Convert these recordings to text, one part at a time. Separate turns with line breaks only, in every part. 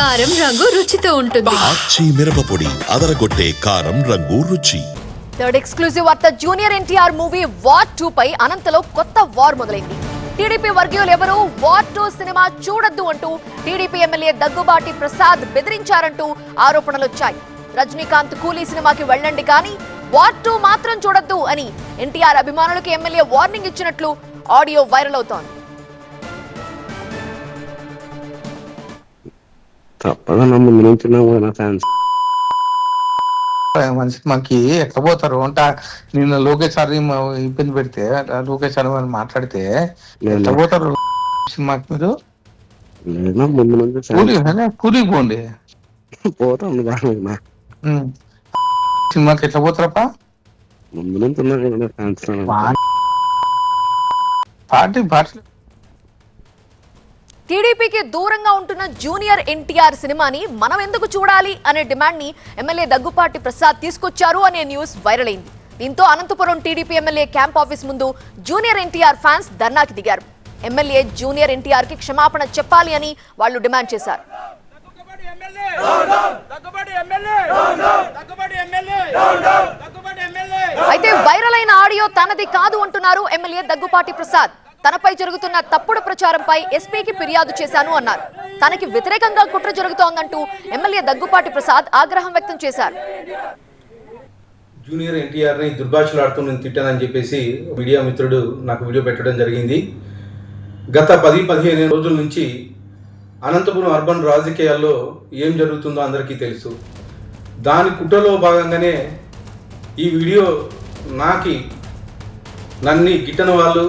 కారం రంగు రుచితో ఉంటుంది.
ఆచి మిరపపొడి అదరగొట్టే కారం రంగు రుచి.
థర్డ్ ఎక్స్క్లూజివ్ వార్త junior NTR movie war two పై అనంతలో కొత్త వార్ మొదలైంది. టీడీపీ వర్గీయులు ఎవరు వార్ టూ సినిమా చూడొద్దు అంటూ టీడీపీ ఎమ్మెల్యే దగ్గుబాటి ప్రసాద్ బెదిరించారంటూ ఆరోపణలు వచ్చాయి. రజనీకాంత్ కూలీ సినిమాకి వెళ్ళండి కానీ వార్ టూ మాత్రం చూడొద్దు అని ఎన్టీఆర్ అభిమానులకు ఎమ్మెల్యే వార్నింగ్ ఇచ్చినట్లు ఆడియో వైరల్ అవుతోంది.
తప్పదన్న ముందు నుంచి ఉన్నాము కదా ఫ్యాన్స్
మనిషి మాకి ఎట్లా పోతారు? అంటే నిన్న లోకేష్ సార్ ఇబ్బంది పెడితే లోకేష్ సార్ వాళ్ళు మాట్లాడితే ఎట్లా పోతారు? సినిమాకి మీరు?
ముందు
కూలికి పోండి.
పోతాం.
సినిమాకి ఎట్లా పోతారప్ప?
ముందు నుంచి ఉన్నారు కదా ఫ్యాన్స్
పార్టీ పార్టీ
టీడీపీకి దూరంగా ఉంటున్న జూనియర్ ఎన్టీఆర్ సినిమాని మనం ఎందుకు చూడాలి అనే డిమాండ్ని ఎమ్మెల్యే దగ్గుపాటి ప్రసాద్ తీసుకొచ్చారు అనే న్యూస్ వైరల్ అయింది దీంతో Anantapuram TDP MLA camp office ముందు జూనియర్ ఎన్టీఆర్ ఫ్యాన్స్ ధర్నాకి దిగారు. ఎమ్మెల్యే జూనియర్ ఎన్టీఆర్కి క్షమాపణ చెప్పాలి అని వాళ్ళు డిమాండ్ చేశారు. అయితే వైరల్ అయిన ఆడియో తనది కాదు అంటున్నారు ఎమ్మెల్యే దగ్గుపాటి ప్రసాద్. తనపై జరుగుతున్న తప్పుడు ప్రచారంపై ఎస్పీకి ఫిర్యాదు చేశాను అన్నారు. తనకి వ్యతిరేకంగా కుట్ర జరుగుతోందంటూ ఎమ్మెల్యే దగ్గుపాటి ప్రసాద్ ఆగ్రహం వ్యక్తం చేశారు.
జూనియర్ ఎన్టీఆర్ని దుర్భాషలాడుతూ నేను తిట్టానని చెప్పేసి మీడియా మిత్రుడు నాకు వీడియో పెట్టడం జరిగింది. గత పది పదిహేను రోజుల నుంచి అనంతపురం అర్బన్ రాజకీయాల్లో ఏం జరుగుతుందో అందరికీ తెలుసు. దాని కుట్రలో భాగంగానే ఈ వీడియో నాకి నన్ని గిట్టని వాళ్ళు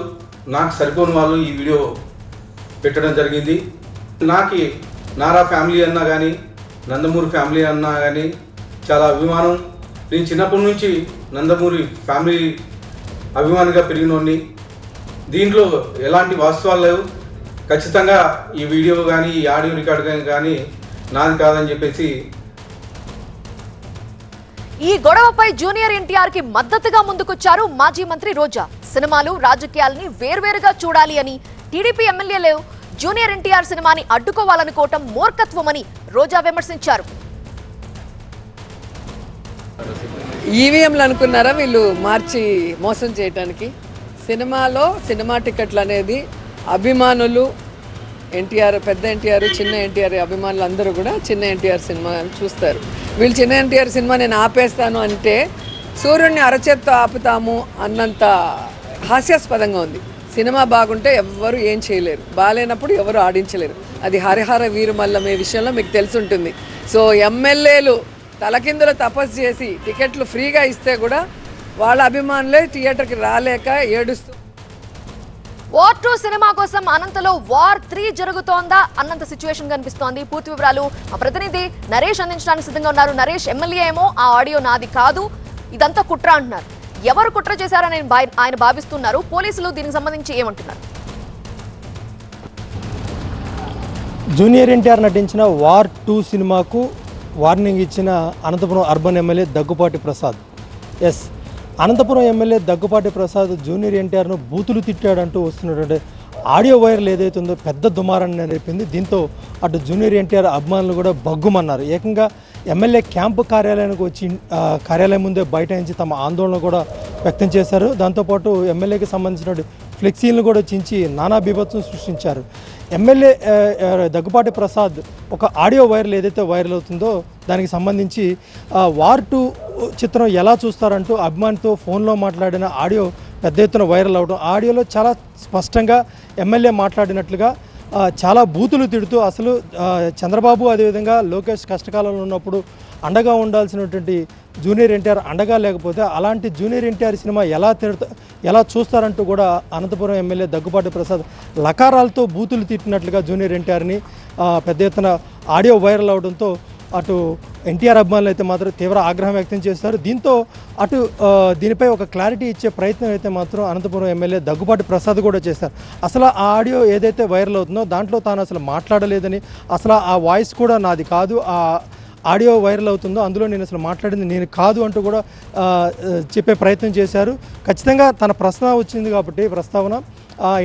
నాకు సరిపోని వాళ్ళు ఈ వీడియో పెట్టడం జరిగింది. నాకు నారా ఫ్యామిలీ అన్నా కానీ నందమూరి ఫ్యామిలీ అన్నా కానీ చాలా అభిమానం. నేను చిన్నప్పటి నుంచి నందమూరి ఫ్యామిలీ అభిమానిగా పెరిగినోడిని. దీంట్లో ఎలాంటి వాస్తవాలు లేవు. ఖచ్చితంగా ఈ వీడియో కానీ ఈ ఆడియో రికార్డ్ కానీ నాది కాదని చెప్పేసి
ఈ గొడవపై జూనియర్ ఎన్టీఆర్కి మద్దతుగా ముందుకొచ్చారు మాజీ మంత్రి రోజా. సినిమాలు రాజకీయాల్ని వేర్వేరుగా చూడాలి అని టీడీపీ ఎమ్మెల్యేలు జూనియర్ ఎన్టీఆర్ సినిమాని అడ్డుకోవాలనుకోవటం మూర్ఖత్వమని రోజా విమర్శించారు.
ఈవీఎంలు అనుకున్నారా వీళ్ళు మార్చి మోసం చేయటానికి? సినిమాలో సినిమా టికెట్లు అనేది అభిమానులు ఎన్టీఆర్ పెద్ద ఎన్టీఆర్ చిన్న ఎన్టీఆర్ అభిమానులు అందరూ కూడా చిన్న ఎన్టీఆర్ సినిమా చూస్తారు. వీళ్ళు చిన్న ఎన్టీఆర్ సినిమా నేను ఆపేస్తాను అంటే సూర్యుడిని అరచేత్తో ఆపుతాము అన్నంత హాస్యాస్పదంగా ఉంది. సినిమా బాగుంటే ఎవ్వరు ఏం చేయలేరు. బాగాలేనప్పుడు ఎవరు ఆడించలేరు. అది హరిహర వీరుమల్లమే విషయంలో మీకు తెలుసుంటుంది సో ఎమ్మెల్యేలు తలకిందులు తపస్సు చేసి టికెట్లు ఫ్రీగా ఇస్తే కూడా వాళ్ళ అభిమానులే థియేటర్కి రాలేక ఏడుస్తూ
వార్ టూ సినిమా కోసం అనంతలో వార్ త్రీ జరుగుతోందా అన్నంత సిచ్యువేషన్ కనిపిస్తోంది. పూర్తి వివరాలు మా ప్రతినిధి నరేష్ అందించడానికి సిద్ధంగా ఉన్నారు. నరేష్ ఎమ్మెల్యే ఏమో ఆ ఆడియో నాది కాదు. ఇదంతా కుట్ర అంటున్నారు. ఎవరు కుట్ర చేశారని ఆయన ఆయన భావిస్తున్నారు. పోలీసులు దీనికి సంబంధించి ఏమంటున్నారు?
జూనియర్ ఎన్టీఆర్ నటించిన వార్ టూ సినిమాకు వార్నింగ్ ఇచ్చిన Anantapuram urban MLA Daggupati Prasad. Yes Anantapuram MLA Daggupati Prasad junior ఎన్టీఆర్ను బూతులు తిట్టాడంటూ వస్తున్నటువంటి ఆడియో వైరల్ ఏదైతే ఉందో పెద్ద దుమారాన్ని నేర్పింది దీంతో అటు జూనియర్ ఎన్టీఆర్ అభిమానులు కూడా బగ్గుమన్నారు ఏకంగా ఎమ్మెల్యే క్యాంపు కార్యాలయానికి వచ్చి కార్యాలయం ముందే బైఠాయించి తమ ఆందోళన కూడా వ్యక్తం చేశారు. దాంతోపాటు ఎమ్మెల్యేకి సంబంధించిన ఫ్లెక్సీలను కూడా చించి నానా బీభత్సం సృష్టించారు. ఎమ్మెల్యే దగ్గుపాటి ప్రసాద్ ఒక ఆడియో వైరల్ ఏదైతే వైరల్ అవుతుందో దానికి సంబంధించి వార్ టూ చిత్రం ఎలా చూస్తారంటూ అభిమానితో ఫోన్లో మాట్లాడిన ఆడియో పెద్ద ఎత్తున వైరల్ అవడం. ఆడియోలో చాలా స్పష్టంగా ఎమ్మెల్యే మాట్లాడినట్లుగా చాలా బూతులు తిడుతూ అసలు చంద్రబాబు అదేవిధంగా లోకేష్ కష్టకాలంలో ఉన్నప్పుడు అండగా ఉండాల్సినటువంటి జూనియర్ ఎన్టీఆర్ అండగా లేకపోతే అలాంటి జూనియర్ ఎన్టీఆర్ సినిమా ఎలా తిడతా ఎలా చూస్తారంటూ కూడా అనంతపురం ఎమ్మెల్యే దగ్గుబాటి ప్రసాద్ లకారాలతో బూతులు తిట్టినట్లుగా జూనియర్ ఎన్టీఆర్ని పెద్ద ఎత్తున ఆడియో వైరల్ అవడంతో అటు ఎన్టీఆర్ అభిమానులు అయితే మాత్రం తీవ్ర ఆగ్రహం వ్యక్తం చేస్తారు దీంతో అటు దీనిపై ఒక క్లారిటీ ఇచ్చే ప్రయత్నం అయితే మాత్రం అనంతపురం ఎమ్మెల్యే దగ్గుబాటి ప్రసాద్ కూడా చేస్తారు అసలు ఆ ఆడియో ఏదైతే వైరల్ అవుతుందో దాంట్లో తాను అసలు మాట్లాడలేదని అసలు ఆ వాయిస్ కూడా నాది కాదు ఆ ఆడియో వైరల్ అవుతుందో అందులో నేను అసలు మాట్లాడింది నేను కాదు అంటూ కూడా చెప్పే ప్రయత్నం చేశారు. ఖచ్చితంగా తన ప్రశ్న వచ్చింది కాబట్టి ప్రస్తావన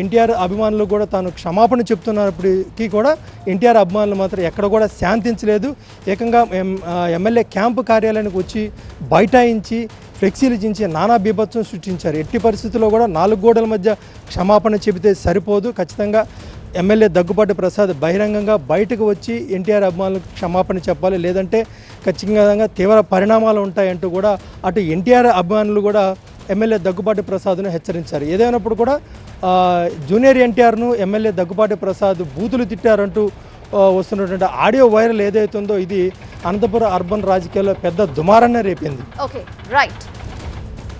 ఎన్టీఆర్ అభిమానులు కూడా తాను క్షమాపణ చెప్తున్నప్పటికీ కూడా ఎన్టీఆర్ అభిమానులు మాత్రం ఎక్కడ కూడా శాంతించలేదు. ఏకంగా ఎం ఎమ్మెల్యే క్యాంపు కార్యాలయానికి వచ్చి బైఠాయించి ఫ్లెక్సీలు చించి నానా బీభత్సం సృష్టించారు. ఎట్టి పరిస్థితుల్లో కూడా నాలుగు గోడల మధ్య క్షమాపణ చెబితే సరిపోదు. ఖచ్చితంగా ఎమ్మెల్యే దగ్గుబాటి ప్రసాద్ బహిరంగంగా బయటకు వచ్చి ఎన్టీఆర్ అభిమానులకు క్షమాపణ చెప్పాలి లేదంటే ఖచ్చితంగా తీవ్ర పరిణామాలు ఉంటాయంటూ కూడా అటు ఎన్టీఆర్ అభిమానులు కూడా ఎమ్మెల్యే దగ్గుబాటి ప్రసాద్ను హెచ్చరించారు. ఏదైనప్పుడు కూడా జూనియర్ ఎన్టీఆర్ను ఎమ్మెల్యే దగ్గుబాటి ప్రసాద్ బూతులు తిట్టారంటూ వస్తున్నటువంటి ఆడియో వైరల్ ఏదైతుందో ఇది అనంతపురం అర్బన్ రాజకీయాల్లో పెద్ద దుమారాన్ని రేపింది.
Okay right